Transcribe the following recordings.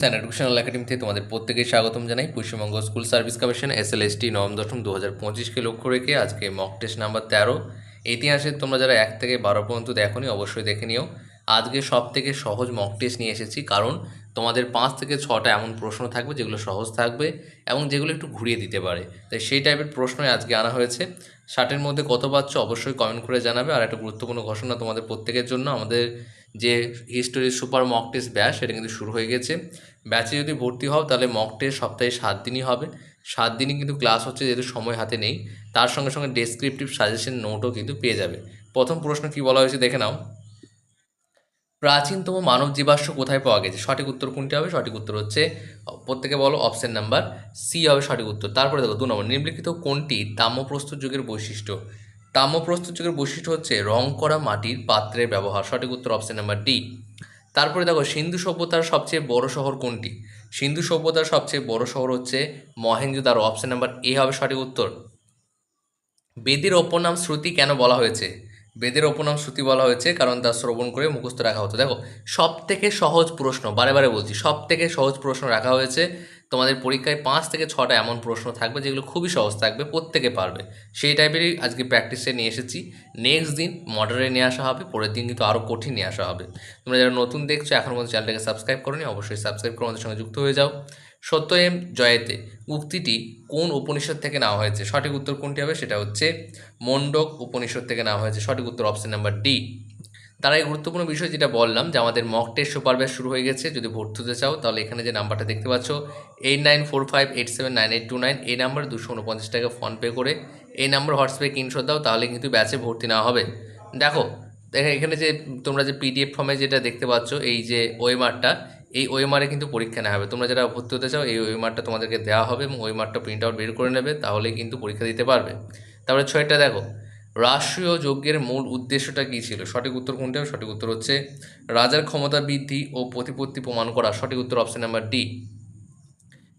স্যান educational একাডেমিতে তোমাদের প্রত্যেকেই স্বাগতম জানাই। Paschimbanga school service commission S L S T নবম দশম দু হাজার পঁচিশকে লক্ষ্য রেখে আজকে মক টেস্ট নাম্বার তেরো। ইতিহাসে তোমরা যারা এক থেকে বারো পর্যন্ত দেখোনি, অবশ্যই দেখে নিও। আজকে সব থেকে সহজ মক টেস্ট নিয়ে এসেছি, কারণ তোমাদের পাঁচ থেকে ছটা এমন প্রশ্ন থাকবে, যেগুলো সহজ থাকবে এবং যেগুলো একটু ঘুরিয়ে দিতে পারে। তাই সেই টাইপের প্রশ্নই আজকে আনা হয়েছে। ষাটের মধ্যে কত পাচ্ছ, অবশ্যই কমেন্ট করে জানাবে। আর একটা গুরুত্বপূর্ণ ঘোষণা তোমাদের প্রত্যেকের জন্য, আমাদের যে history super mock test batch সেটা কিন্তু শুরু হয়ে গেছে। ব্যাচে যদি ভর্তি হও, তাহলে মক টেস্ট সপ্তাহে সাত দিনই হবে। সাত দিনই কিন্তু ক্লাস হচ্ছে, যেহেতু সময় হাতে নেই। তার সঙ্গে সঙ্গে ডেসক্রিপটিভ সাজেশন নোটও কিন্তু পেয়ে যাবে। প্রথম প্রশ্ন কি বলা হয়েছে দেখে নাও। প্রাচীনতম মানব জীবাশ্ম কোথায় পাওয়া গেছে? সঠিক উত্তর কোনটি হবে? সঠিক উত্তর হচ্ছে, প্রত্যেকে বলো অপশন নাম্বার সি হবে সঠিক উত্তর। তারপরে দেখো, দু নম্বর, নিম্নলিখিত কোনটি তাম্রপ্রস্তর যুগের বৈশিষ্ট্য? তাম্রপ্রস্তর যুগের বৈশিষ্ট্য হচ্ছে রং করা মাটির পাত্রের ব্যবহার। সঠিক উত্তর অপশন নাম্বার ডি তারপরে দেখো, সিন্ধু সভ্যতার সবচেয়ে বড় শহর কোনটি? সিন্ধু সভ্যতার সবচেয়ে বড় শহর হচ্ছে মহেঞ্জোদারো অপশন নাম্বার এ হবে সঠিক উত্তর। বেদের অপর নাম শ্রুতি কেন বলা হয়েছে? বেদের অপর নাম শ্রুতি বলা হয়েছে কারণ তা শ্রবণ করে মুখস্থ রাখা হতো। দেখো সব থেকে সহজ প্রশ্ন, বারে বারে বলছি সব থেকে সহজ প্রশ্ন রাখা হয়েছে তোমাদের পরীক্ষায় পাঁচ থেকে ছটা এমন প্রশ্ন থাকবে যেগুলো খুবই সহজ থাকবে, প্রত্যেকে পারবে। সেই টাইপেরই আজকে প্র্যাকটিসে নিয়ে এসেছি। নেক্সট দিন মডারে নিয়ে আসা হবে, পরের দিন কিন্তু আরও কঠিন নিয়ে আসা হবে। তোমরা যারা নতুন দেখছ এখন মধ্যে চ্যানেলটাকে সাবস্ক্রাইব করোনি, অবশ্যই সাবস্ক্রাইব করে আমাদের সঙ্গে যুক্ত হয়ে যাও। সত্য এম জয়েতে উক্তিটি কোন উপনিষদ থেকে নেওয়া হয়েছে? সঠিক উত্তর কোনটি হবে? সেটা হচ্ছে মণ্ডক উপনিষদ থেকে নেওয়া হয়েছে। সঠিক উত্তর অপশন নাম্বার ডি তার এই গুরুত্বপূর্ণ বিষয় যেটা বললাম যে আমাদের মক টেস্ট সুপার ব্যাচ শুরু হয়ে গেছে। যদি ভর্তি হতে চাও, তাহলে এখানে যে নাম্বারটা দেখতে পাচ্ছ eight nine four five eight seven nine eight two nine এই নাম্বার দুশো উনপঞ্চাশ টাকা ফোনপে করে এই নাম্বার হোয়াটসঅ্যাপে কিনশো দাও, তাহলে কিন্তু ব্যাচে ভর্তি নেওয়া হবে। দেখো দেখো এখানে যে তোমরা যে পিডিএফ ফর্মে যেটা দেখতে পাচ্ছ, এই যে ওয়েমারটা এই ওয়েমারে কিন্তু পরীক্ষা নেওয়া হবে। তোমরা যারা ভর্তি হতে চাও, এই ওয়েমারটা তোমাদেরকে দেওয়া হবে এবং ওয়েমারটা প্রিন্ট আউট বের করে নেবে তাহলে কিন্তু পরীক্ষা দিতে পারবে। তারপরে ছয়টা দেখো রাষ্ট্রীয় যজ্ঞের মূল উদ্দেশ্যটা কী ছিল? সঠিক উত্তর কোনটা? সঠিক উত্তর হচ্ছে রাজার ক্ষমতা বৃদ্ধি ও প্রতিপত্তি প্রমাণ করা। সঠিক উত্তর অপশন নাম্বার ডি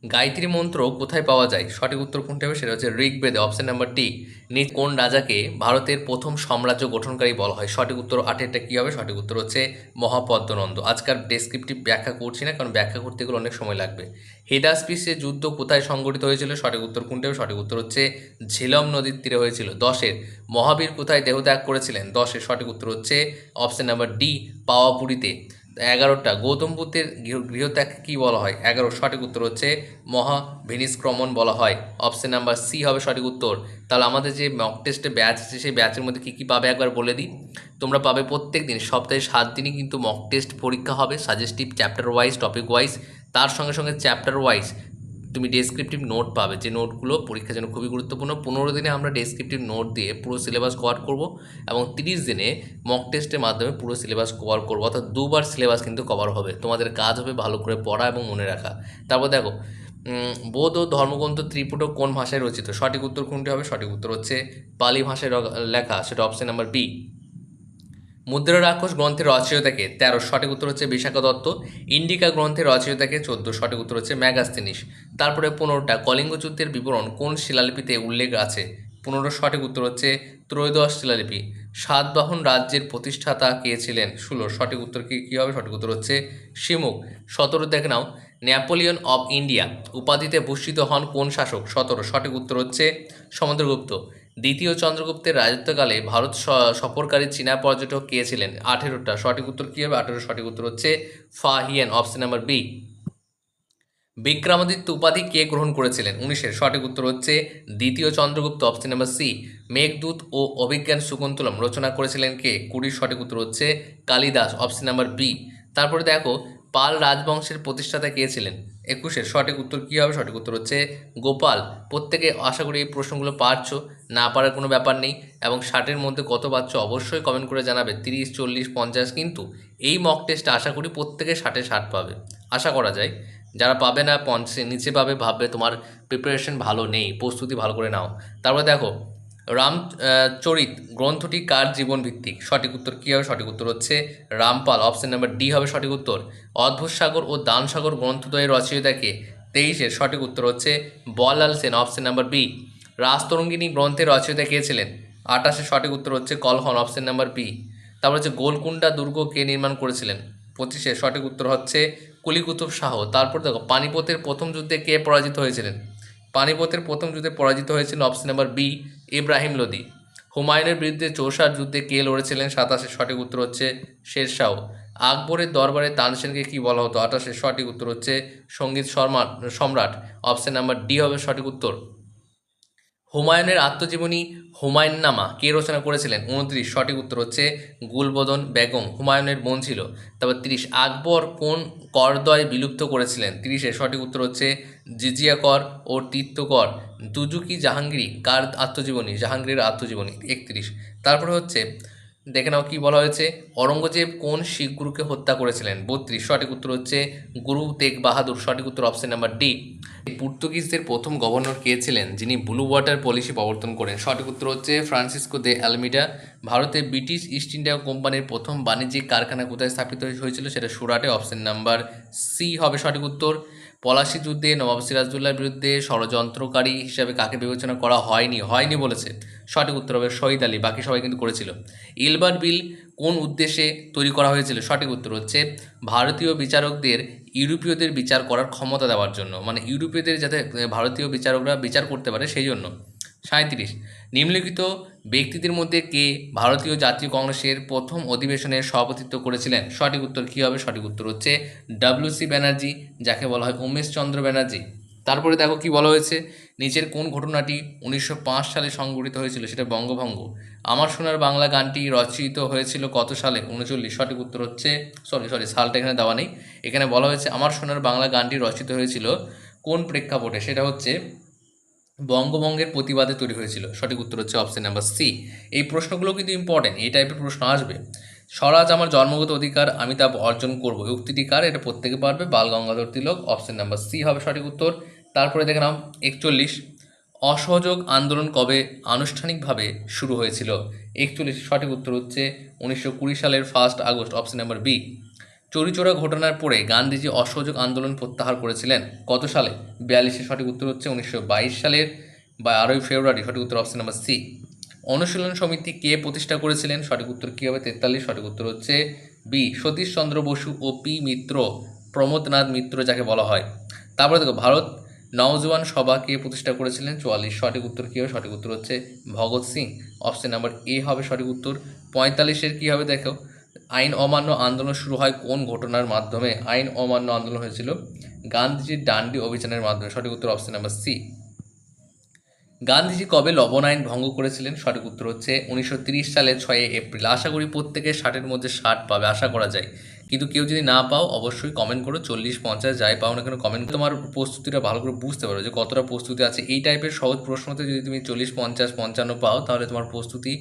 গায়ত্রী মন্ত্র কোথায় পাওয়া যায়? সঠিক উত্তর কোনটা হবে? সেটা হচ্ছে ঋগ্বেদে অপশন নাম্বার ডি নিজ কোন রাজাকে ভারতের প্রথম সাম্রাজ্য গঠনকারী বলা হয়? সঠিক উত্তর আটেরটা কী হবে? সঠিক উত্তর হচ্ছে মহাপদ্মনন্দ। আজকাল ডেসক্রিপটিভ ব্যাখ্যা করছি না, কারণ ব্যাখ্যা করতে গেলে অনেক সময় লাগবে। হেদাসপিসের যুদ্ধ কোথায় সংগঠিত হয়েছিল? সঠিক উত্তর কোনটা হবে? সঠিক উত্তর হচ্ছে ঝিলম নদীর তীরে হয়েছিল। দশের, মহাবীর কোথায় দেহত্যাগ করেছিলেন? দশের সঠিক উত্তর হচ্ছে অপশন নাম্বার ডি পাওয়াপুরীতে। এগারোটা। গৌতম বুদ্ধের গৃহ- গৃহত্যাগ কী বলা হয়? এগারো, সঠিক উত্তর হচ্ছে মহা ভিনিসক্রমণ বলা হয়। অপশন নাম্বার সি হবে সঠিক উত্তর। তাহলে আমাদের যে মক টেস্টে ব্যাচ আছে, সেই ব্যাচের মধ্যে কী কী পাবে একবার বলে দিই? তোমরা পাবে প্রত্যেক দিন, সপ্তাহে সাত দিনই কিন্তু মক টেস্ট পরীক্ষা হবে suggestive chapter wise topic wise তার সঙ্গে সঙ্গে চ্যাপ্টার ওয়াইজ তুমি ডেসক্রিপটিভ নোট পাবে। যে নোটগুলো পরীক্ষার জন্য খুবই গুরুত্বপূর্ণ। পনেরো দিনে আমরা ডেসক্রিপটিভ নোট দিয়ে পুরো সিলেবাস কভার করব এবং তিরিশ দিনে মক টেস্টের মাধ্যমে পুরো সিলেবাস কভার করব। অর্থাৎ দুবার সিলেবাস কিন্তু কভার হবে। তোমাদের কাজ হবে ভালো করে পড়া এবং মনে রাখা। তারপর দেখো ও ধর্মগ্রন্থ ত্রিপুট কোন ভাষায় রচিত? সঠিক উত্তর কোনটি হবে? সঠিক উত্তর হচ্ছে পালি ভাষায় লেখা। সেটা অপশন নাম্বার বি মুদ্রা রাক্ষস গ্রন্থের রচয়িতাকে তেরো, সঠিক উত্তর হচ্ছে বিশাখা দত্ত। ইন্ডিকা গ্রন্থের রচয়িতাকে চোদ্দ, সঠিক উত্তর হচ্ছে ম্যাগাস্তিনিস। তারপরে পনেরোটা কলিঙ্গ যুদ্ধের বিবরণ কোন শিলালিপিতে উল্লেখ আছে? পনেরো, সঠিক উত্তর হচ্ছে ত্রয়োদশ শিলালিপি। সাতবাহন রাজ্যের প্রতিষ্ঠাতা কে ছিলেন? ষোলো, সঠিক উত্তর কি, কী হবে? সঠিক উত্তর হচ্ছে শিমুখ সতেরো, দেখে নাও। নেপোলিয়ন অব ইন্ডিয়া, উপাধিতে ভূষিত হন কোন শাসক? সতেরো, সঠিক উত্তর হচ্ছে সমুদ্রগুপ্ত। দ্বিতীয় চন্দ্রগুপ্তের রাজত্বকালে ভারত সফরকারী চীনা পর্যটক কে ছিলেন? আঠেরোটা। সঠিক উত্তর কী হবে? আঠেরো। সঠিক উত্তর হচ্ছে Fahien option number B. Vikramaditya উপাধি কে গ্রহণ করেছিলেন? উনিশের। সঠিক উত্তর হচ্ছে দ্বিতীয় Chandragupta, option number C. Meghaduta ও অভিজ্ঞান শকুন্তলম রচনা করেছিলেন কে? কুড়ির সঠিক উত্তর হচ্ছে কালিদাস, অপশন নাম্বার বি। তারপরে দেখো পাল রাজবংশের প্রতিষ্ঠাতা কে ছিলেন? একুশের সঠিক উত্তর কী হবে? সঠিক উত্তর হচ্ছে গোপাল। প্রত্যেকে আশা করি এই প্রশ্নগুলো পারছ, না পারার কোনো ব্যাপার নেই এবং ষাটের মধ্যে কত পাচ্ছ অবশ্যই কমেন্ট করে জানাবে, তিরিশ, চল্লিশ, পঞ্চাশ কিন্তু এই মক টেস্টে আশা করি প্রত্যেকে ষাটে ষাট পাবে। আশা করা যায়, যারা পাবে না, পঞ্চে নিচে পাবে, ভাববে তোমার প্রিপারেশন ভালো নেই, প্রস্তুতি ভালো করে নাও। তারপরে দেখো রামচরিত গ্রন্থটি কার জীবন ভিত্তিক সঠিক উত্তর কী হবে? সঠিক উত্তর হচ্ছে রামপাল। অপশন নাম্বার ডি হবে সঠিক উত্তর। অদ্ভুত সাগর ও দান সাগর গ্রন্থদ্বয়ের রচয়িতাকে তেইশের সঠিক উত্তর হচ্ছে Ballal Sen. Option number B Rajatarangini গ্রন্থের রচয়িতা কে ছিলেন? আঠাশে সঠিক উত্তর হচ্ছে কলহন। অপশন নাম্বার বি তারপর হচ্ছে গোলকুন্ডা দুর্গ কে নির্মাণ করেছিলেন? পঁচিশে সঠিক উত্তর হচ্ছে কুলিকুতুব শাহ। তারপর দেখো, পানিপথের প্রথম যুদ্ধে কে পরাজিত হয়েছিলেন? পানিপথের প্রথম যুদ্ধে পরাজিত হয়েছিল option number B, Ibrahim Lodi. হুমায়ুনের বিরুদ্ধে চৌষার যুদ্ধে কে লড়েছিলেন সাতাশে সঠিক উত্তর হচ্ছে শেরশাহ। আকবরের দরবারে তানসেনকে কি বলা হতো? আঠাশে সঠিক উত্তর হচ্ছে সংগীত শর্মা, সম্রাট। অপশন নাম্বার ডি হবে সঠিক উত্তর। হুমায়ুনের আত্মজীবনী হুমায়ুননামা কে রচনা করেছিলেন? উনত্রিশ, সঠিক উত্তর হচ্ছে গুলবদন বেগম। হুমায়ুনের বোন ছিল। তারপর তিরিশ, আকবর কোন করদয় বিলুপ্ত করেছিলেন? তিরিশে, সঠিক উত্তর হচ্ছে জিজিয়া কর ও তীর্থকর দুজুকি জাহাঙ্গীর কার আত্মজীবনী? জাহাঙ্গীরের আত্মজীবনী, একত্রিশ। তারপরে হচ্ছে দেখে নাও কি বলা হয়েছে। অরঙ্গজেব কোন শিখ গুরুকে হত্যা করেছিলেন? বত্রিশ। সঠিক উত্তর হচ্ছে গুরু তেগ বাহাদুর। সঠিক উত্তর অপশন নাম্বার ডি পর্তুগিজদের প্রথম গভর্নর কে ছিলেন? যিনি ব্লু ওয়াটার পলিসি প্রবর্তন করেন। সঠিক উত্তর হচ্ছে ফ্রান্সিসকো দে অ্যালমিডা ভারতে ব্রিটিশ ইস্ট ইন্ডিয়া কোম্পানির প্রথম বাণিজ্যিক কারখানা কোথায় স্থাপিত হয়েছিল? সেটা সুরাটে। অপশন নাম্বার সি হবে সঠিক উত্তর। পলাশি যুদ্ধে, নবাব সিরাজদুল্লার বিরুদ্ধে ষড়যন্ত্রকারী হিসাবে কাকে বিবেচনা করা হয়নি হয়নি বলেছে সঠিক উত্তর হবে শহীদ আলী, বাকি সবাই কিন্তু করেছিল। ইলবার বিল কোন উদ্দেশ্যে তৈরি করা হয়েছিল? সঠিক উত্তর হচ্ছে ভারতীয় বিচারকদের, ইউরোপীয়দের বিচার করার ক্ষমতা দেওয়ার জন্য মানে ইউরোপীয়দের যাতে ভারতীয় বিচারকরা বিচার করতে পারে সেই জন্য। সাঁত্রিশ নিম্নলিখিত ব্যক্তিদের মধ্যে কে ভারতীয় জাতীয় কংগ্রেসের প্রথম অধিবেশনের সভাপতিত্ব করেছিলেন? সঠিক উত্তর কী হবে? সঠিক উত্তর হচ্ছে ডাব্লিউসি ব্যানার্জি, যাকে বলা হয় উমেশ চন্দ্র ব্যানার্জি। তারপরে দেখো কি বলা হয়েছে? নিচের কোন ঘটনাটি উনিশশো পাঁচ সালে সংঘটিত হয়েছিল সেটা বঙ্গভঙ্গ। আমার সোনার বাংলা গানটি রচিত হয়েছিল কত সালে? উনচল্লিশ। সঠিক উত্তর হচ্ছে সরি সরি সালটা এখানে দেওয়া নেই। এখানে বলা হয়েছে, আমার সোনার বাংলা গানটি রচিত হয়েছিল কোন প্রেক্ষাপটে? সেটা হচ্ছে বঙ্গভঙ্গের প্রতিবাদে তৈরি হয়েছিল। সঠিক উত্তর হচ্ছে অপশন নাম্বার সি এই প্রশ্নগুলো কিন্তু ইম্পর্টেন্ট এই টাইপের প্রশ্ন আসবে। স্বরাজ, আমার জন্মগত অধিকার, আমি তা অর্জন করব। উক্তিটি কার? এটা প্রত্যেকে পারবে। Bal, Gangadhar Tilak option number C হবে সঠিক উত্তর। তারপরে দেখে নাও, একচল্লিশ। অসহযোগ আন্দোলন কবে আনুষ্ঠানিকভাবে শুরু হয়েছিল? একচল্লিশ, সঠিক উত্তর হচ্ছে উনিশশো কুড়ি সালের first August option number B Chauri Chaura ঘটনার পরে গান্ধীজি অসহযোগ আন্দোলন প্রত্যাহার করেছিলেন। কত সালে? বিয়াল্লিশে সঠিক উত্তর হচ্ছে উনিশশো বাইশ সালের বা আরোই ফেব্রুয়ারি সঠিক উত্তর অপশন নাম্বার সি অনুশীলন সমিতি কে প্রতিষ্ঠা করেছিলেন? সঠিক উত্তর কী হবে? তেতাল্লিশ। সঠিক উত্তর হচ্ছে বি সতীশ চন্দ্র বসু ও পি মিত্র, প্রমোদনাথ মিত্র যাকে বলা হয়। তারপরে দেখো, ভারত নওজোয়ান সভা কে প্রতিষ্ঠা করেছিলেন? চুয়াল্লিশ। সঠিক উত্তর কী হবে? সঠিক উত্তর হচ্ছে Bhagat Singh. Option number A হবে সঠিক উত্তর। পঁয়তাল্লিশের কী হবে দেখো? আইন অমান্য আন্দোলন শুরু হয় কোন ঘটনার মাধ্যমে? আইন অমান্য আন্দোলন হয়েছিল গান্ধীজির ডান্ডি অভিযানের মাধ্যমে। সঠিক উত্তর অপশন নাম্বার সি গান্ধীজি কবে লবণ আইন ভঙ্গ করেছিলেন? সঠিক উত্তর হচ্ছে উনিশশো সালে ছয় এপ্রিল। আশা করি প্রত্যেকে ষাটের মধ্যে ষাট পাবে, আশা করা যায়। কিন্তু কেউ যদি না পাও, অবশ্যই কমেন্ট করো। চল্লিশ, পঞ্চাশ, যাই পাও না কেন কমেন্ট তোমার প্রস্তুতিটা ভালো করে বুঝতে পারো যে কতটা প্রস্তুতি আছে। এই টাইপের সহজ প্রশ্নতে যদি তুমি চল্লিশ, পঞ্চাশ, পঞ্চান্ন পাও, তাহলে তোমার প্রস্তুতি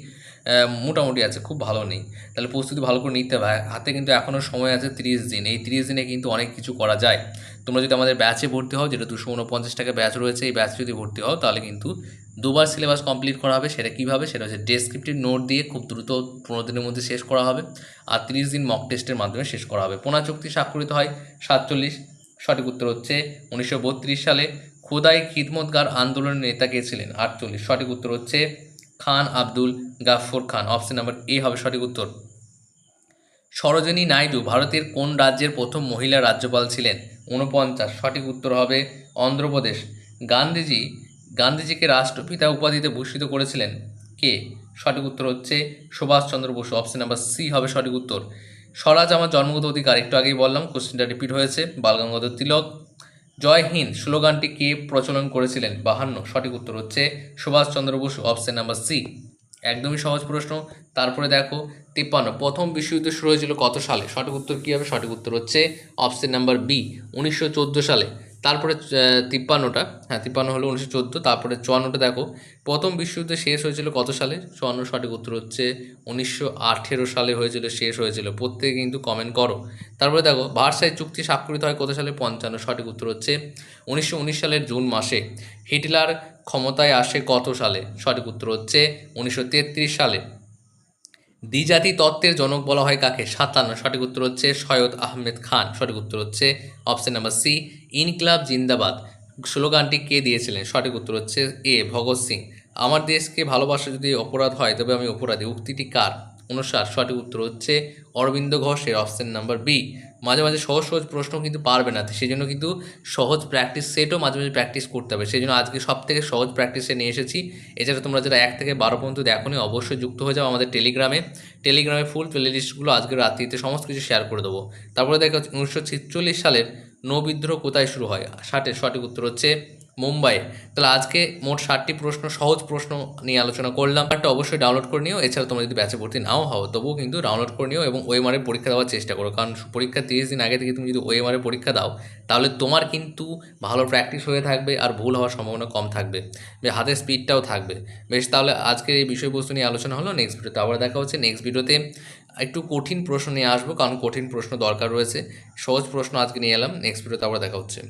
মোটামুটি আছে, খুব ভালো নেই। তাহলে প্রস্তুতি ভালো করে নিতে হবে। হাতে কিন্তু এখনও সময় আছে তিরিশ দিন। এই তিরিশ দিনে কিন্তু অনেক কিছু করা যায়। তোমরা যদি আমাদের ব্যাচে ভর্তি হও, যেটা দুশো উনপঞ্চাশ টাকা ব্যাচ রয়েছে, এই ব্যাচে যদি ভর্তি হও, তাহলে কিন্তু দুবার সিলেবাস কমপ্লিট করা হবে, সেটা কীভাবে? সেটা হচ্ছে ডেসক্রিপটিভ নোট দিয়ে খুব দ্রুত পনেরো দিনের মধ্যে শেষ করা হবে আর তিরিশ দিন মক টেস্টের মাধ্যমে শেষ করা হবে। পোনা চুক্তি স্বাক্ষরিত হয় সাতচল্লিশ, সঠিক উত্তর হচ্ছে উনিশশো বত্রিশ সালে। খোদাই খিদমতগার আন্দোলনের নেতা কে ছিলেন? আটচল্লিশ, সঠিক উত্তর হচ্ছে Khan Abdul Gaffar Khan. Option number A হবে সঠিক উত্তর। সরোজিনী নাইডু ভারতের কোন রাজ্যের প্রথম মহিলা রাজ্যপাল ছিলেন? ঊনপঞ্চাশ, সঠিক উত্তর হবে অন্ধ্রপ্রদেশ। গান্ধীজি গান্ধীজিকে রাষ্ট্রপিতা উপাধিতে ভূষিত করেছিলেন কে? সঠিক উত্তর হচ্ছে Subhash Chandra Basu. Option number C হবে সঠিক উত্তর। স্বরাজ, আমার জন্মগত অধিকার। একটু আগেই বললাম কোশ্চেনটা রিপিট হয়েছে। বালগঙ্গাধর তিলক। জয় হিন্দ স্লোগানটি কে প্রচলন করেছিলেন? বাহান্ন, সঠিক উত্তর হচ্ছে Subhash Chandra Basu. Option number C একদমই সহজ প্রশ্ন। তারপরে দেখো, তিপ্পান্ন, প্রথম বিশ্বযুদ্ধ শুরু হয়েছিল কত সালে? সঠিক উত্তর কী হবে? সঠিক উত্তর হচ্ছে অপশন নাম্বার বি উনিশশো চোদ্দ সালে। তারপরে তিপ্পান্নটা। হ্যাঁ তিপ্পান্ন হলো উনিশশো চোদ্দ, তারপরে চুয়ান্নটা দেখো। প্রথম বিশ্বযুদ্ধ শেষ হয়েছিল কত সালে? চুয়ান্ন সঠিক উত্তর হচ্ছে উনিশশো আঠেরো সালে হয়েছিল, শেষ হয়েছিল। প্রত্যেকে কিন্তু কমেন্ট করো। তারপরে দেখো, ভার্সাই চুক্তি স্বাক্ষরিত হয় কত সালে? পঞ্চান্ন, সঠিক উত্তর হচ্ছে উনিশশো উনিশ সালের জুন মাসে। হিটলার ক্ষমতায় আসে কত সালে? সঠিক উত্তর হচ্ছে উনিশশো তেত্রিশ সালে। দ্বিজাতি তত্ত্বের জনক বলা হয় কাকে? সাতান্ন, সঠিক উত্তর হচ্ছে সৈয়দ আহমেদ খান। সঠিক উত্তর হচ্ছে অপশন নাম্বার সি ইনকলাব জিন্দাবাদ। স্লোগানটি কে দিয়েছিলেন? সঠিক উত্তর হচ্ছে এ, ভগৎ সিং। আমার দেশকে ভালোবাসা যদি অপরাধ হয়, তবে আমি অপরাধী। উক্তিটি কার? উনষাট সঠিক উত্তর হচ্ছে অরবিন্দ ঘোষের অপশন নাম্বার বি মাঝে মাঝে সহজ সহজ প্রশ্ন কিন্তু পারবে না সেই জন্য কিন্তু সহজ প্র্যাকটিস সেটও মাঝে মাঝে প্র্যাকটিস করতে হবে। সেই জন্য আজকে সব থেকে সহজ প্র্যাকটিসে নিয়ে এসেছি। এছাড়া তোমরা যারা এক থেকে বারো পর্যন্ত দেখোনি, অবশ্যই যুক্ত হয়ে যাও আমাদের টেলিগ্রামে টেলিগ্রামে ফুল প্লে লিস্টগুলো আজকে রাত্রিতে সমস্ত কিছু শেয়ার করে দেবো। তারপরে দেখা যাচ্ছে উনিশশো সালের নৌবিদ্রোহ কোথায় শুরু হয়? ষাটের সঠিক উত্তর হচ্ছে মুম্বাই। তাহলে আজকে মোট ষাটটি প্রশ্ন, সহজ প্রশ্ন নিয়ে আলোচনা করলাম। একটা অবশ্যই ডাউনলোড করে নিও, এছাড়া তোমরা যদি ব্যাচে ভর্তি নাও হও, তবুও কিন্তু ডাউনলোড করে নিও এবং ওএমআরে পরীক্ষা দেওয়ার চেষ্টা করো। কারণ পরীক্ষা তিরিশ দিন আগে থেকে তুমি যদি ওএমআরে পরীক্ষা দাও, তাহলে তোমার কিন্তু ভালো প্র্যাকটিস হয়ে থাকবে আর ভুল হওয়ার সম্ভাবনা কম থাকবে। হাতের স্পিডটাও থাকবে। বেশ, তাহলে আজকের এই বিষয়বস্তু নিয়ে আলোচনা হলো নেক্সট ভিডিওতে আবার দেখা হচ্ছে নেক্সট ভিডিওতে একটু কঠিন প্রশ্ন নিয়ে আসব, কারণ কঠিন প্রশ্ন দরকার রয়েছে। সহজ প্রশ্ন আজকে নিয়ে এলাম নেক্সট ভিডিওতে আবার দেখা হচ্ছে।